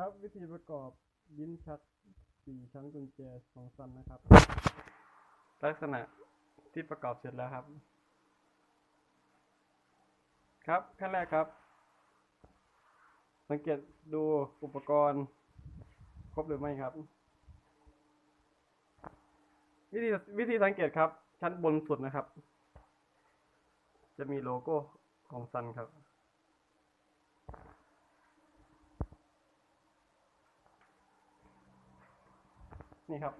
ครับวิธีประกอบลิ้นชักสี่ชั้นกุญแจสองสันนะครับ ลักษณะที่ประกอบเสร็จแล้วครับ ครับขั้นแรกครับ สังเกตดูอุปกรณ์ ครบหรือไม่ครับ วิธีวิธีสังเกตครับ ชั้นบนสุดนะครับ จะมีโลโก้ของซันครับ นี่ครับ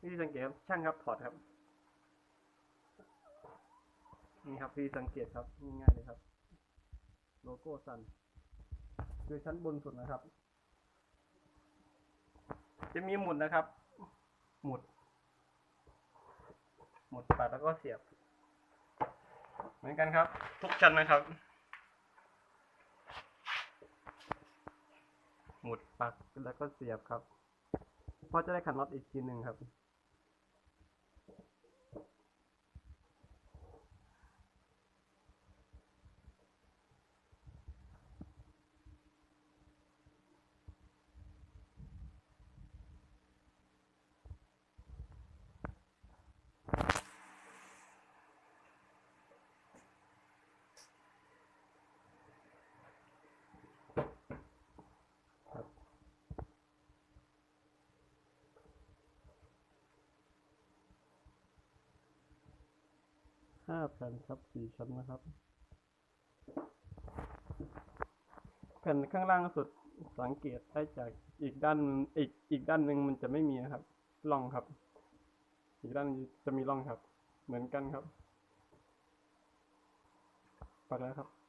วิธีสังเกตครับช่างครับถอดครับ นี่ครับวิธีสังเกตครับง่ายๆเลยครับ โลโก้ซันคือชั้นบนสุดนะครับ จะมีหมุดนะครับ หมุด หมุดปัดแล้วก็เสียบ เหมือนกันครับ ทุกชั้นนะครับ หมุดปักแล้วก็เสียบครับ เพราะจะได้ขันน็อตอีกทีหนึ่งครับครับ ห้าแผ่นครับสี่ชั้นนะครับ แผ่นข้างล่างสุดสังเกตได้จากอีกด้านอีกอีกด้านหนึ่งมันจะไม่มีครับร่องครับ อีกด้านจะมีร่องครับ เหมือนกันครับไปแล้วครับ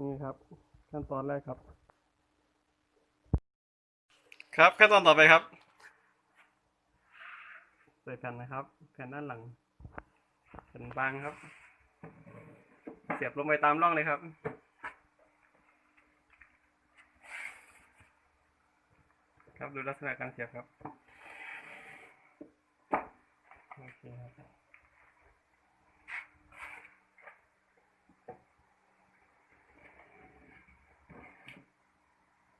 นี่ครับ ขั้นตอนแรกครับ ครับขั้นตอนต่อไปครับ ใส่แผ่นนะครับ แผ่นด้านหลังแผ่นบางครับ เสียบลงไปตามร่องเลยครับครับดูลักษณะการเสียบครับโอเคครับ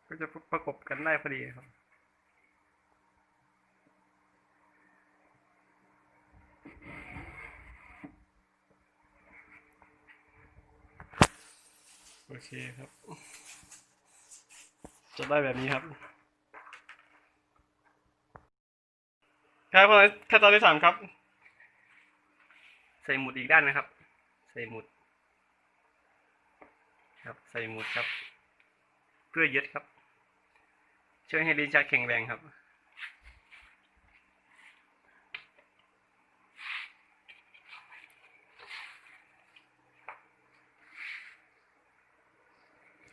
ก็จะประกบกัน ได้พอดีครับ โอเคครับ จะได้แบบนี้ครับ ครับขั้นตอนที่สามครับ ใส่หมุดอีกด้านนะครับ ใส่หมุด ครับ ใส่หมุดครับ เพื่อยึดครับ ช่วยให้ลิ้นชักแข็งแรงครับ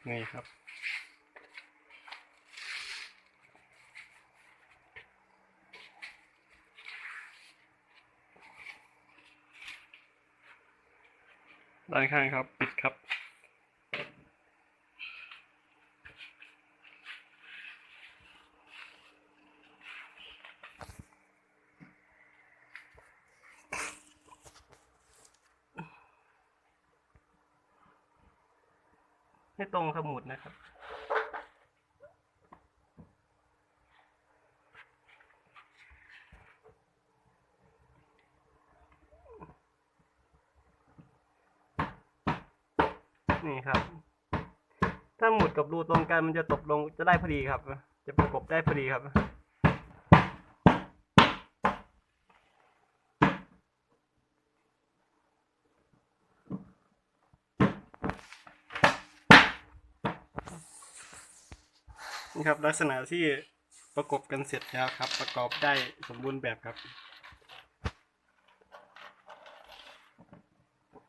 นี่ครับด้านข้างครับ ปิดครับ ให้ตรงสมุดนะครับ นี่ครับ ถ้าหมุดกับรูตรงกันมันจะตกลงจะได้พอดีครับ จะประกบได้พอดีครับ ครับ ลักษณะที่ประกบกันเสร็จแล้วครับ ประกอบได้สมบูรณ์แบบครับ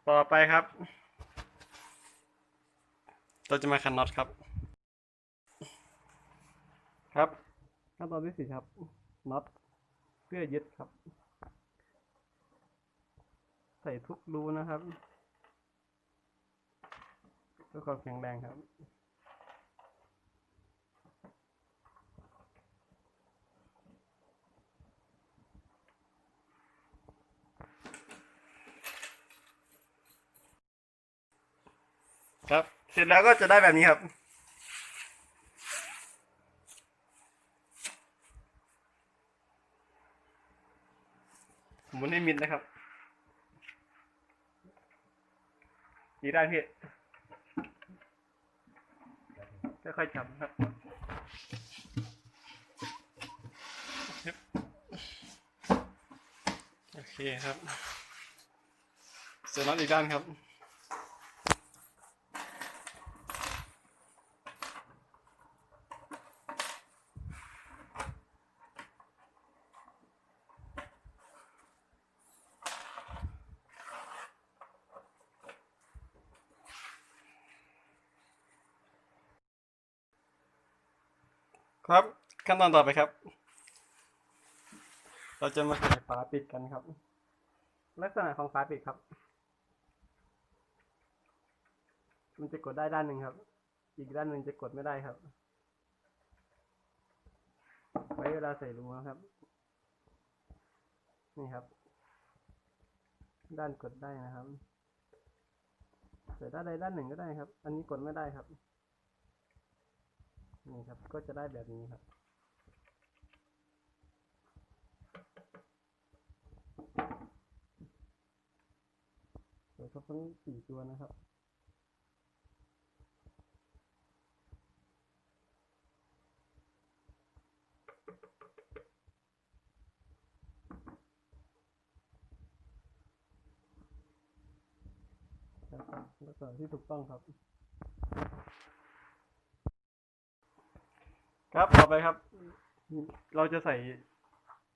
ต่อไปครับ เราจะมาขันน็อตครับ ครับขั้นตอนที่สี่ครับน็อตเพื่อยึดครับ ใส่ทุกรูนะครับเพื่อความแข็งแรงครับ ครับ เสร็จแล้วก็จะได้แบบนี้ครับหมุนให้มิดนะครับอีกด้านพี่ค่อยๆจับนะครับฮึบโอเคครับเสร็จแล้วอีกด้านครับ ครับขั้นตอนต่อไปครับ เราจะมาใส่ฝาปิดกันครับ ลักษณะของฝาปิดครับ มันจะกดได้ด้านหนึ่งครับ อีกด้านหนึ่งจะกดไม่ได้ครับ ไว้เวลาใส่รูนะครับ นี่ครับ ด้านกดได้นะครับใส่ด้านใดด้านหนึ่งก็ได้ครับ อันนี้กดไม่ได้ครับ นี่ครับ ก็จะได้แบบนี้ครับ เดี๋ยวครบทั้งสี่ตัวนะครับครับลักษณะที่ถูกต้องครับ ครับต่อไปครับ เราจะใส่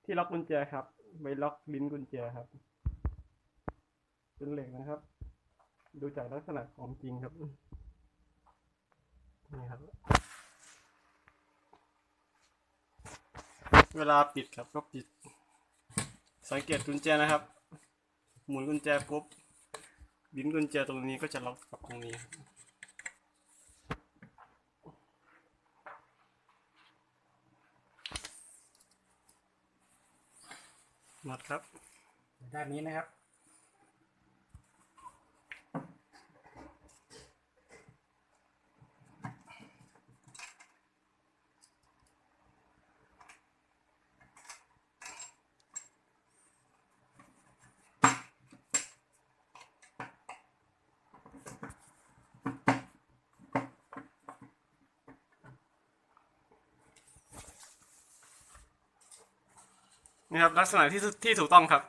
ที่ล็อกกุญแจครับไว้ล็อกลิ้นกุญแจครับ เป็นเหล็กนะครับ ดูจากลักษณะของจริงครับนี่ครับ เวลาปิดครับก็ปิด สังเกตกุญแจนะครับ หมุนกุญแจปุ๊บลิ้นกุญแจตรงนี้ก็จะล็อกกับตรงนี้ครับ มดครับ ด้านนี้นะครับ นี่ครับลักษณะที่ถูที่ถูกต้องครับ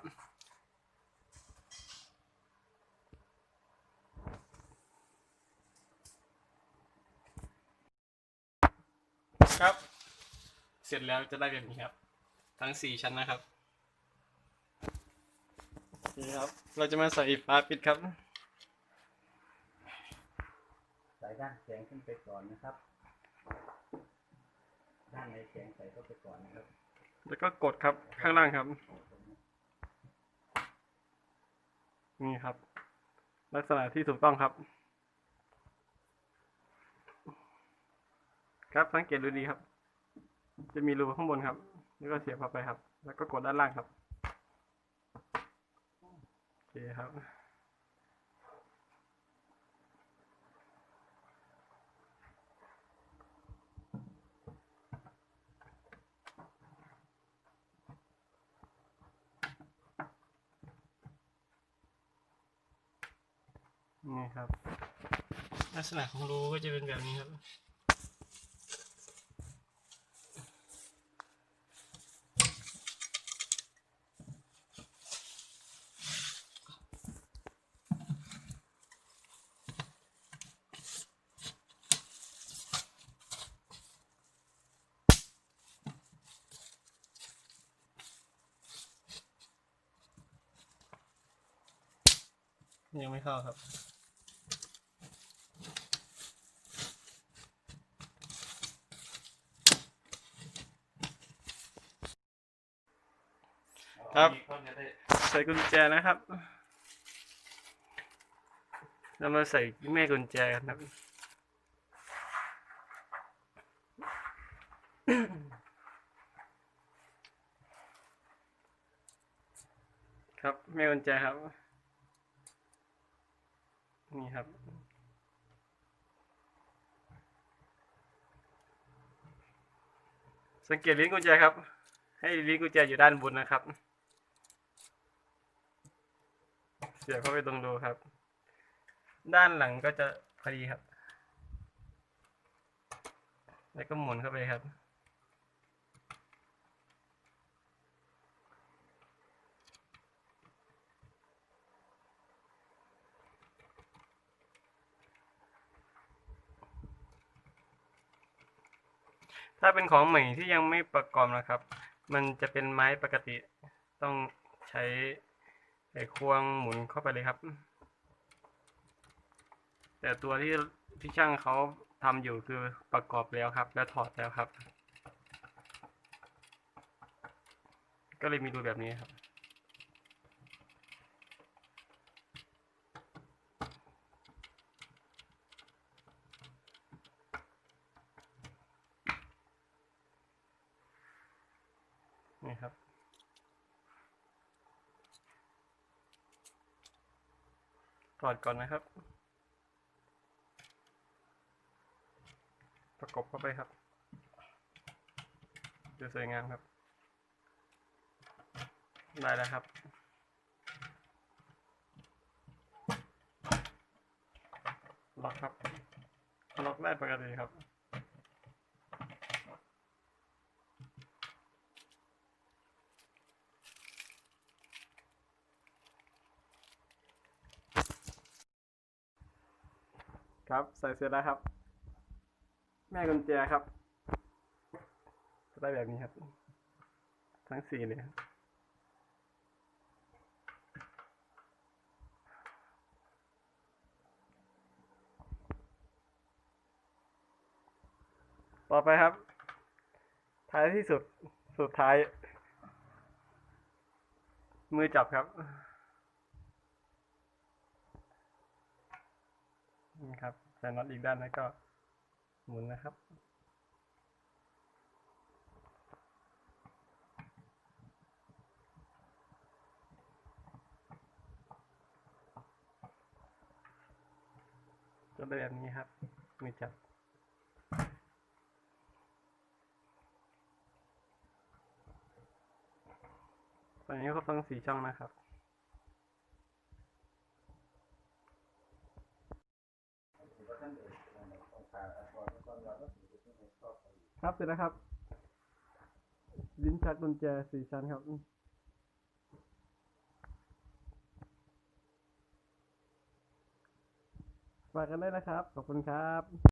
ครับ เสร็จแล้วจะได้แบบนี้ครับ ทั้งสี่ชั้นนะครับนี่ครับ เราจะมาใส่ฝาปิดครับ ใส่ด้านแข็งขึ้นไปก่อนนะครับ ด้านในแข็งใส่เข้าไปก่อนนะครับ แล้วก็กดครับข้างล่างครับ นี่ครับ ลักษณะที่ถูกต้องครับ ครับสังเกตดูดีครับ จะมีรูข้างบนครับ แล้วก็เสียบเข้าไปครับ แล้วก็กดด้านล่างครับโอเคครับ นี่ครับ ลักษณะของรูก็จะเป็นแบบนี้ครับยังไม่เข้าครับ ครับ ใส่กุญแจนะครับเรามาใส่แม่กุญแจกัครับครับแม่กุญแจครับ นี่ครับสังเกตลิ้นกุญแจครับ ให้ลิ้นกุญแจอยู่ด้านบนนะครับ เสียบเข้าไปตรงรูครับ ด้านหลังก็จะพอดีครับ แล้วก็หมุนเข้าไปครับ ถ้าเป็นของใหม่ที่ยังไม่ประกอบนะครับ มันจะเป็นไม้ปกติต้องใช้ ไขควงหมุนเข้าไปเลยครับ แต่ตัวที่ที่ช่างเขาทำอยู่คือประกอบแล้วครับ แล้วถอดแล้วครับ ก็เลยมีรูแบบนี้ครับ ถอดก่อนนะครับ ประกบเข้าไปครับดูสวยงามครับ ได้แล้วครับล็อกครับล็อกได้ปกติครับ ครับ ใส่เสร็จแล้วครับ แม่กุญแจครับจะได้แบบนี้ครับ ทั้งสี่เลยครับต่อไปครับ ท้ายที่สุด สุดท้าย มือจับครับ นี่ครับใส่น็อตอีกด้านแล้วก็หมุนนะครับ จะเป็แบบนี้ครับมือจับตอนนี้ก็ฟังสีช่องนะครับ ครับเสร็จแล้วครับ ลิ้นชักกุญแจสี่ชั้นครับฝากกันได้นะครับ ขอบคุณครับ